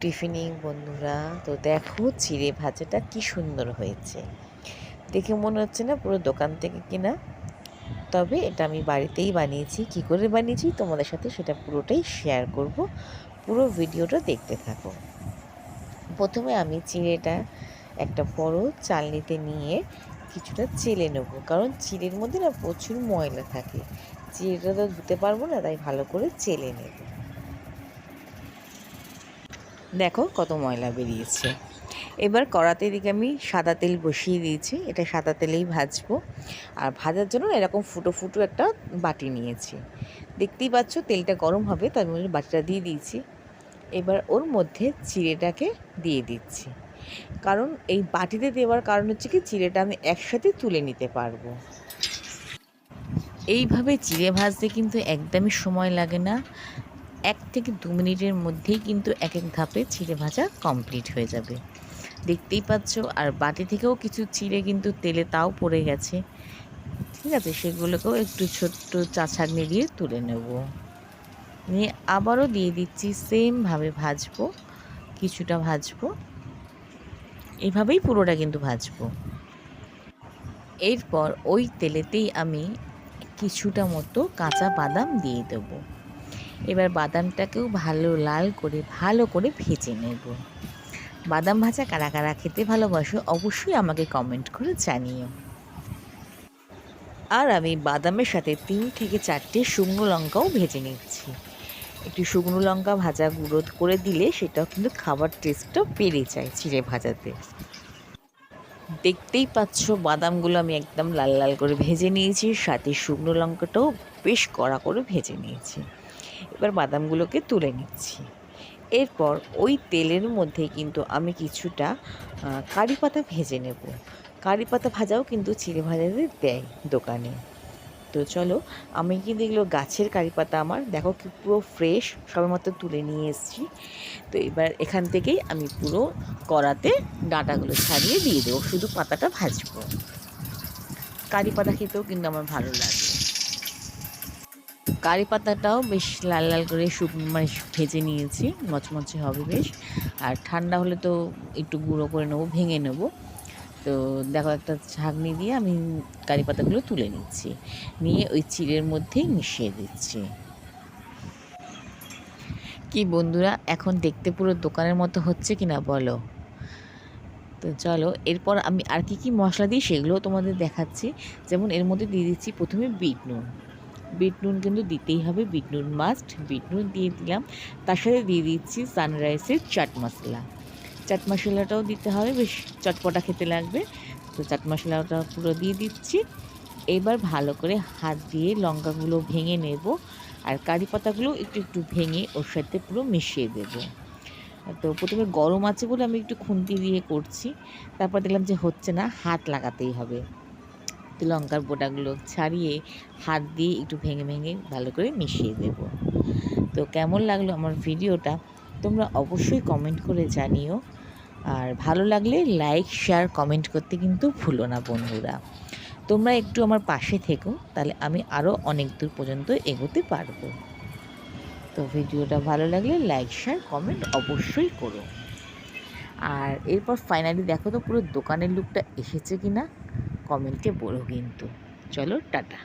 টিফিনিং, বন্ধুরা। তো দেখো, চিড়ে ভাজাটা কি সুন্দর হয়েছে। দেখে মনে হচ্ছে না পুরো দোকান থেকে কিনা। তবে এটা আমি বাড়িতেই বানিয়েছি। কি করে বানিয়েছি? তোমাদের সাথে সেটা পুরোটাই শেয়ার করব। পুরো ভিডিওটা দেখতে থাকো। প্রথমে আমি চিড়েটা একটা বড় চালনিতে নিয়ে কিছুটা চেলে নেব। কারণ চিড়ের মধ্যে না প্রচুর ময়লা থাকে। চিড়েটা তো ধুতে পারব না, তাই ভালো করে চেলে নেব। দেখো কত ময়লা বেরিয়েছে। এবার কড়াতে দিকে আমি সাদা তেল বসিয়ে দিয়েছি, এটা সাদা তেলেই ভাজবো। আর ভাজার জন্য এরকম ফুটো ফুটো একটা বাটি নিয়েছি। দেখতেই পাচ্ছ তেলটা গরম হবে, তার মধ্যে বাটিটা দিয়ে দিয়েছি। এবার ওর মধ্যে চিড়েটাকে দিয়ে দিচ্ছি। কারণ এই বাটিতে দেওয়ার কারণ হচ্ছে কি, চিড়েটা আমি একসাথে তুলে নিতে পারব। এইভাবে চিড়ে ভাজতে কিন্তু একদমই সময় লাগে না। এক থেকে দু মিনিটের মধ্যেই কিন্তু এক এক ধাপে চিড়ে ভাজা কমপ্লিট হয়ে যাবে। দেখতেই পাচ্ছ, আর বাটি থেকেও কিছু চিড়ে কিন্তু তেলে তাও পড়ে গেছে। ঠিক আছে, সেগুলোকেও একটু ছোট্ট চা চাছাগনি দিয়ে তুলে নেব। নিয়ে আবারও দিয়ে দিচ্ছি সেমভাবে ভাজবো, কিছুটা ভাজবো। এভাবেই পুরোটা কিন্তু ভাজবো। এরপর ওই তেলেতেই আমি কিছুটা মতো কাঁচা বাদাম দিয়ে দেবো। এবার বাদামটাকেও ভালো লাল করে, ভালো করে ভেজে নেব। বাদাম ভাজা কারা কারা খেতে ভালোবাসো অবশ্যই আমাকে কমেন্ট করে জানিও। আর আমি বাদামের সাথে তিন থেকে চারটে শুকনো লঙ্কাও ভেজে নিচ্ছি। একটু শুকনো লঙ্কা ভাজা গুঁড়ো করে দিলে সেটাও কিন্তু খাবার টেস্টটাও বেড়ে যায় চিড়ে ভাজাতে। দেখতেই পাচ্ছ বাদামগুলো আমি একদম লাল লাল করে ভেজে নিয়েছি, সাথে শুকনো লঙ্কাটাও বেশ কড়া করে ভেজে নিয়েছি। এবার বাদামগুলোকে তুলে নিচ্ছি। এরপর ওই তেলের মধ্যে কিন্তু আমি কিছুটা কারি পাতা ভেজে নেব। কারি পাতা ভাজাও কিন্তু চিড়ে ভাজাতে দেয় দোকানে। তো চলো, আমি কিন্তু এগুলো গাছের কারি পাতা আমার, দেখো কি পুরো ফ্রেশ সবেমাত্র তুলে নিয়ে এসেছি। তো এবার এখান থেকেই আমি পুরো কড়াতে ডাঁটাগুলো ছাড়িয়ে দিয়ে দেবো, শুধু পাতাটা ভাজবো। কারি পাতা খেতেও কিন্তু আমার ভালো লাগে। কারি পাতাটাও বেশ লাল লাল করে শুকনো মানে ভেজে নিয়েছি। মচমচে হবে বেশ। আর ঠান্ডা হলে তো একটু গুঁড়ো করে নেব, ভেঙে নেব। তো দেখো একটা ছাঁকনি দিয়ে আমি কারি পাতাগুলো তুলে নিচ্ছি। নিয়ে ওই চিড়ের মধ্যেই মিশিয়ে দিচ্ছি। কি বন্ধুরা, এখন দেখতে পুরো দোকানের মতো হচ্ছে কি না বলো? তো চলো, এরপর আমি আর কি কি মশলা দিই সেগুলোও তোমাদের দেখাচ্ছি। যেমন এর মধ্যে দিয়ে দিচ্ছি প্রথমে বিট নুন। বিট নুন কিন্তু দিতেই হবে, বিট নুন মাস্ট বিট নুন দিয়ে দিলাম। তার সাথে দিয়ে দিচ্ছি সানরাইসের চাট মশলা। চাট মশলাটাও দিতে হবে, বেশ চটপটা খেতে লাগবে। তো চাট মশলাটা পুরো দিয়ে দিচ্ছি। এবার ভালো করে হাত দিয়ে লঙ্কাগুলো ভেঙে নেব আর কারি পাতাগুলো একটু একটু ভেঙে ওর সাথে পুরো মিশিয়ে দেব। তো প্রথমে গরম আছে বলে আমি একটু খুন্তি দিয়ে করছি। তারপর দেখলাম যে হচ্ছে না, হাত লাগাতেই হবে। তো লঙ্কার বোটাগুলো ছাড়িয়ে হাত দিয়ে একটু ভেঙে ভেঙে ভালো করে মিশিয়ে দেব। তো কেমন লাগল আমার ভিডিওটা? তোমরা অবশ্যই কমেন্ট করে জানিও। আর ভালো লাগলে লাইক শেয়ার কমেন্ট করতে কিন্তু ভুলো না বন্ধুরা। তোমরা একটু আমার পাশে থেকো, তাহলে আমি আরও অনেক দূর পর্যন্ত এগোতে পারব। তো ভিডিওটা ভালো লাগলে লাইক শেয়ার কমেন্ট অবশ্যই করো। আর এরপর ফাইনালি দেখো তো পুরো দোকানের লুকটা এসেছে কি না কমেন্টে বলো কিন্তু। চলো টাটা।